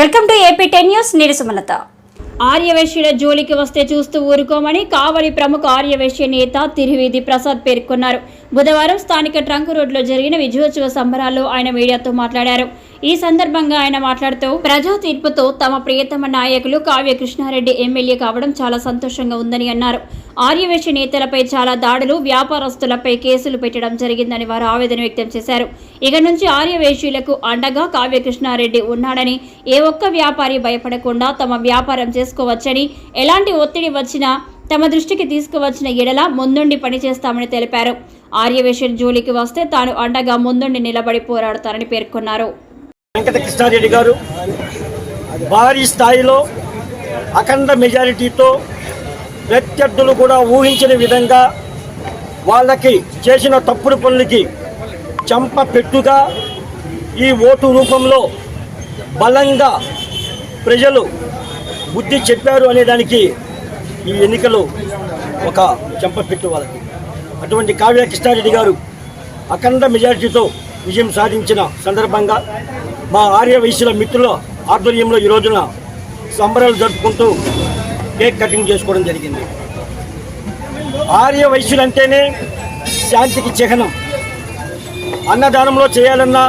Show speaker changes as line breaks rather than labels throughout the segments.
Welcome to AP ten news నేను సుమలత.
ఆర్యవైశ్యుల జోలికి వస్తే చూస్తూ ఊరుకోమని కావలి ప్రముఖ ఆర్యవైశ్య నేత తిరువేది ప్రసాద్ పేర్కొన్నారు. బుధవారం స్థానిక ట్రంక్ రోడ్లో జరిగిన విజయోత్సవ సంబరాల్లో ఆయన మీడియాతో మాట్లాడారు. ఈ సందర్భంగా ఆయన మాట్లాడుతూ ప్రజా తీర్పుతో తమ ప్రియతమ నాయకులు కావ్య కృష్ణారెడ్డి ఎమ్మెల్యే కావడం చాలా సంతోషంగా ఉందని అన్నారు. ఆర్యవేశ నేతలపై చాలా దాడులు వ్యాపారస్తులపై కేసులు పెట్టడం జరిగిందని వారు ఆవేదన వ్యక్తం చేశారు. ఇక నుంచి ఆర్యవేశీలకు అండగా కావ్య కృష్ణారెడ్డి ఉన్నాడని ఏ ఒక్క వ్యాపారి భయపడకుండా తమ వ్యాపారం చేసుకోవచ్చని ఎలాంటి ఒత్తిడి వచ్చినా తమ దృష్టికి తీసుకువచ్చిన ఎడల ముందుండి పనిచేస్తామని తెలిపారు. ఆర్యవేషన్ జోలికి వస్తే తాను అండగా ముందుండి నిలబడి పోరాడతారని పేర్కొన్నారు.
వెంకట కృష్ణారెడ్డి గారు భారీ స్థాయిలో అఖండ మెజారిటీతో ప్రత్యర్థులు కూడా ఊహించిన విధంగా వాళ్ళకి చేసిన తప్పుడు పనులకి చంప పెట్టుగా ఈ ఓటు రూపంలో బలంగా ప్రజలు బుద్ధి చెప్పారు అనేదానికి ఈ ఎన్నికలు ఒక చెంపపెట్టు వాళ్ళకి. అటువంటి కావ్య కృష్ణారెడ్డి గారు అఖండ మెజారిటీతో విజయం సాధించిన సందర్భంగా మా ఆర్య వయసుల మిత్రుల ఆధ్వర్యంలో ఈ రోజున సంబరాలు జరుపుకుంటూ కేక్ కటింగ్ చేసుకోవడం జరిగింది. ఆర్య వయసులు అంటేనే శాంతికి చిహ్నం. అన్నదానంలో చేయాలన్నా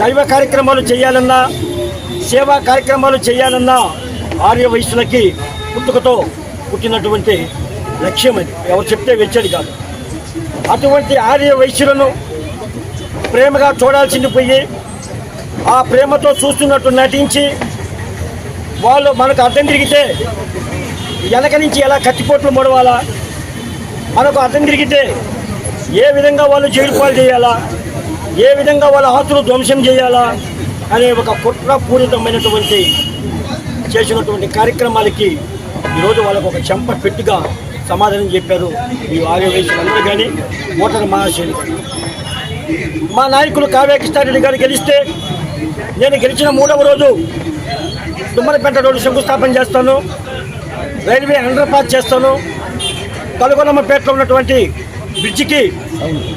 దైవ కార్యక్రమాలు చేయాలన్నా సేవా కార్యక్రమాలు చేయాలన్నా ఆర్య వయసులకి పుట్టుకతో పుట్టినటువంటి లక్ష్యం అది. ఎవరు చెప్తే వెచ్చడి కాదు. అటువంటి ఆర్య వైశ్యులను ప్రేమగా చూడాల్సింది పోయి ఆ ప్రేమతో చూస్తున్నట్టు నటించి వాళ్ళు మనకు అర్థం తిరిగితే వెనక నుంచి ఎలా కత్తిపోట్లు మొడవాలా? మనకు అర్థం తిరిగితే ఏ విధంగా వాళ్ళు జైలు పాలు చేయాలా? ఏ విధంగా వాళ్ళ ఆస్తులు ధ్వంసం చేయాలా? అనే ఒక కుట్రపూరితమైనటువంటి చేసినటువంటి కార్యక్రమాలకి ఈరోజు వాళ్ళకు ఒక చెంప పెట్టుగా సమాధానం చెప్పారు ఈ ఆర్యవేశులందరూ కానీ ఓటర్ మహాశయులు మా నాయకులు కావ్య కృష్ణారెడ్డి గారు గెలిస్తే నేను గెలిచిన మూడవ రోజు తుమ్మలపేట రోడ్డు శంకుస్థాపన చేస్తాను. రైల్వే అండర్ పాస్ చేస్తాను. కలుగొలమ్మపేటలో ఉన్నటువంటి బ్రిడ్జికి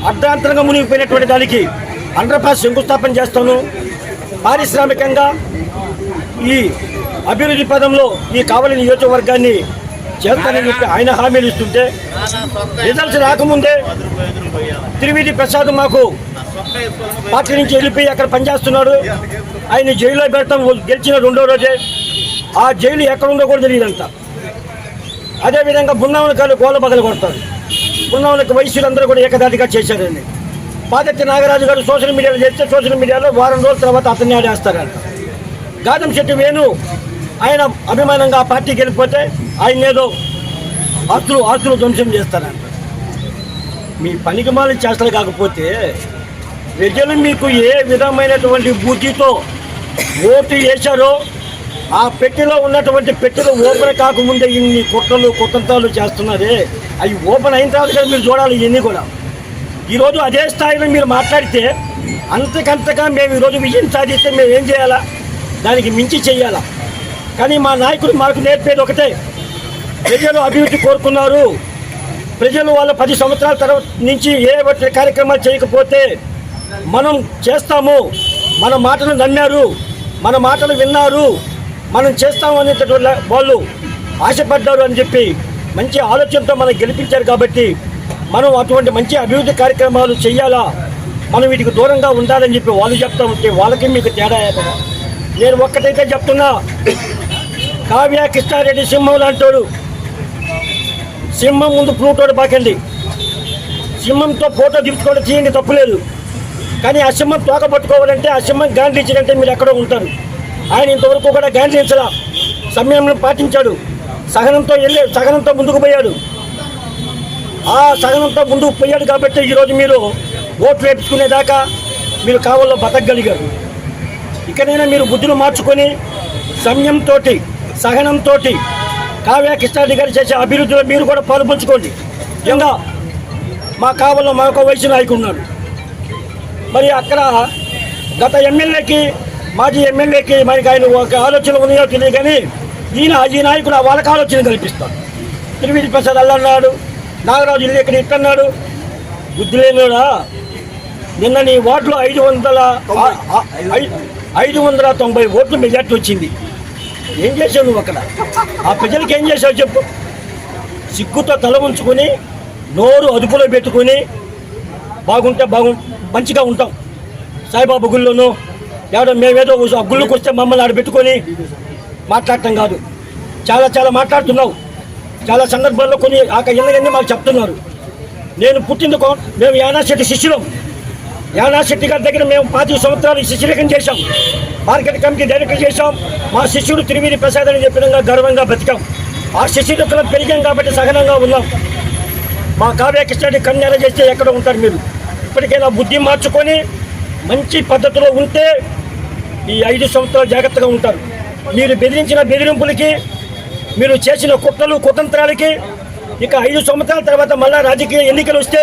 అర్ధాంతరంగా మునిగిపోయినటువంటి దానికి అండర్ పాస్ శంకుస్థాపన చేస్తాను. పారిశ్రామికంగా ఈ అభివృద్ధి పదంలో ఈ కావలి నియోజకవర్గాన్ని చేస్తానని చెప్పి ఆయన హామీలు ఇస్తుంటే రిజల్ట్స్ రాకముందే త్రివేది ప్రసాద్ మాకు పార్టీ నుంచి వెళ్ళిపోయి అక్కడ పనిచేస్తున్నాడు. ఆయన జైల్లో పెడతాం గెలిచిన రెండో రోజే. ఆ జైలు ఎక్కడ ఉందో కూడా తెలియదంట. అదేవిధంగా బృందావనకాలు గోల బగలు కొడతారు. బృందావనకు వయసులందరూ కూడా ఏకదాటిగా చేశారండి పాదత్తి నాగరాజు గారు సోషల్ మీడియాలో చేస్తే సోషల్ మీడియాలో వారం రోజుల తర్వాత అతన్ని ఆడేస్తారంట. గాదం శెట్టి వేణు ఆయన అభిమానంగా పార్టీకి వెళ్ళిపోతే ఆయన ఏదో ఆస్తులు ఆస్తులు ధ్వంసం చేస్తారంట మీ పనికి మాలి చేస్తారు కాకపోతే ప్రజలు మీకు ఏ విధమైనటువంటి బుద్ధితో ఓటు వేశారో ఆ పెట్టెలో ఉన్నటువంటి పెట్టెలు ఓపెన్ కాకముందే ఇన్ని కుట్రలు కుతంత్రాలు చేస్తున్నారే. అవి ఓపెన్ అయిన తర్వాత కదా మీరు చూడాలి ఇవన్నీ కూడా. ఈరోజు అదే స్థాయిలో మీరు మాట్లాడితే అంతకంతగా మేము ఈరోజు విజయం సాధిస్తే మేము ఏం చేయాలా? దానికి మించి చేయాలా? కానీ మా నాయకుడు మాకు నేర్పేది ఒకటే. ప్రజలు అభివృద్ధి కోరుకున్నారు. ప్రజలు వాళ్ళ పది సంవత్సరాల తర్వాత నుంచి ఏ కార్యక్రమాలు చేయకపోతే మనం చేస్తాము. మన మాటలు నమ్మారు. మన మాటలు విన్నారు. మనం చేస్తాము అనేటటువంటి వాళ్ళు ఆశపడ్డారు అని చెప్పి మంచి ఆలోచనతో మనం గెలిపించారు కాబట్టి మనం అటువంటి మంచి అభివృద్ధి కార్యక్రమాలు చేయాలా? మనం వీటికి దూరంగా ఉండాలని చెప్పి వాళ్ళు చెప్తా ఉంటే వాళ్ళకి మీకు తేడా నేను ఒక్కటైతే చెప్తున్నా. కావ్య కృష్ణారెడ్డి సింహం లాంటోడు. సింహం ముందు ప్లూటోడు పాకండి. సింహంతో ఫోటో దింపుకోవడం తీయండి తప్పులేదు. కానీ ఆ సింహం తోక పట్టుకోవాలంటే ఆ సింహం గాంధీంచాలంటే మీరు ఎక్కడో ఉంటారు. ఆయన ఇంతవరకు కూడా గాంధీంచలా సమయంలో పాటించాడు. సహనంతో వెళ్ళి సహనంతో ముందుకు పోయాడు. ఆ సహనంతో ముందుకు పోయాడు కాబట్టి ఈరోజు మీరు ఓట్లు వేపించుకునేదాకా మీరు కావాలో బతకగలిగారు. ఇకనైనా మీరు బుద్ధులు మార్చుకొని సంయంతో సహనంతో కావ్య కృష్ణారెడ్డి గారు చేసే అభివృద్ధిలో మీరు కూడా పాల్పంచుకోండి. ఇంకా మా కావల్లో మరొక వయసు నాయకుడు ఉన్నాడు. మరి అక్కడ గత ఎమ్మెల్యేకి మాజీ ఎమ్మెల్యేకి మరి ఆయన ఒక ఆలోచన ఉన్నాయో తెలియదు కానీ ఈయన ఈ నాయకుడు వాళ్ళకి ఆలోచన కల్పిస్తాడు. తిరువిధి ప్రసాద్ అల్లన్నాడు నాగరాజు ఇల్లు ఇక్కడ ఇట్టన్నాడు బుద్ధి లేనివాడా? నిన్న నీ ఓట్లు ఐదు వందల ఐదు వందల తొంభై ఓట్లు మెజార్టీ వచ్చింది. ఏం చేసావు నువ్వు అక్కడ? ఆ ప్రజలకు ఏం చేసావు చెప్పు. సిగ్గుతో తల ఉంచుకొని నోరు అదుపులో పెట్టుకొని బాగుంటే బాగు మంచిగా ఉంటాం. సాయిబాబా గుళ్ళోనూ ఎవడో మేమేదో ఆ గుళ్ళకి వస్తే మమ్మల్ని ఆడ పెట్టుకొని మాట్లాడటం కాదు. చాలా చాలా మాట్లాడుతున్నావు. చాలా సందర్భాల్లో కొన్ని ఆ ఇళ్ళగన్నీ మాకు చెప్తున్నారు. నేను పుట్టింది మేము యానాశెట్టి శిష్యులం. యానాశెట్టి గారి దగ్గర మేము పాతిక సంవత్సరాలు శిష్యులేఖం చేశాం. మార్కెట్ కమిటీ డైరెక్టర్ చేశాం. మా శిష్యుడు తిరుమీది ప్రసాద్ అని చెప్పిన గర్వంగా బతికాం. ఆ శిష్యుడు పెరిగాం కాబట్టి సహనంగా ఉన్నాం. మా కావ్యకృష్ణుడి కన్యాలు చేస్తే ఎక్కడ ఉంటారు మీరు. ఇప్పటికైనా బుద్ధి మార్చుకొని మంచి పద్ధతిలో ఉంటే ఈ ఐదు సంవత్సరాలు జాగ్రత్తగా ఉంటారు. మీరు బెదిరించిన బెదిరింపులకి మీరు చేసిన కుట్రలు కుతంత్రాలకి ఇక ఐదు సంవత్సరాల తర్వాత మళ్ళా రాజకీయ ఎన్నికలు వస్తే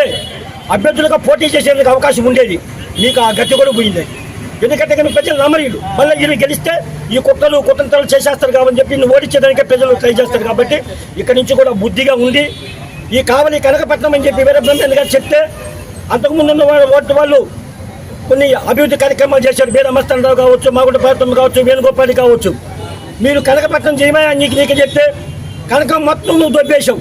అభ్యర్థులుగా పోటీ చేసేందుకు అవకాశం ఉండేది. మీకు ఆ గతి కూడా పోయింది. ఎందుకంటే కానీ ప్రజలు నమ్మరీలు మళ్ళీ ఈయన గెలిస్తే ఈ కుట్రలు కుతంత్రాలు చేసేస్తారు కాబట్టి చెప్పి నువ్వు ఓడించేదానికే ప్రజలు ట్రై చేస్తారు కాబట్టి ఇక్కడి నుంచి కూడా బుద్ధిగా ఉండి ఈ కావలి కనకపట్నం అని చెప్పి వేరే బ్రహ్మేంద్ర గారు చెప్తే అంతకుముందు ఉన్న వాళ్ళ ఓటు వాళ్ళు కొన్ని అభివృద్ధి కార్యక్రమాలు చేశారు. బీద మస్తానరావు కావచ్చు మాగుంట ప్రాంతం కావచ్చు వేణుగోపాలి కావచ్చు. మీరు కనకపట్నం చేయమని నీకు నీకు చెప్తే కనకం మొత్తం నువ్వు దొబ్బేశావు.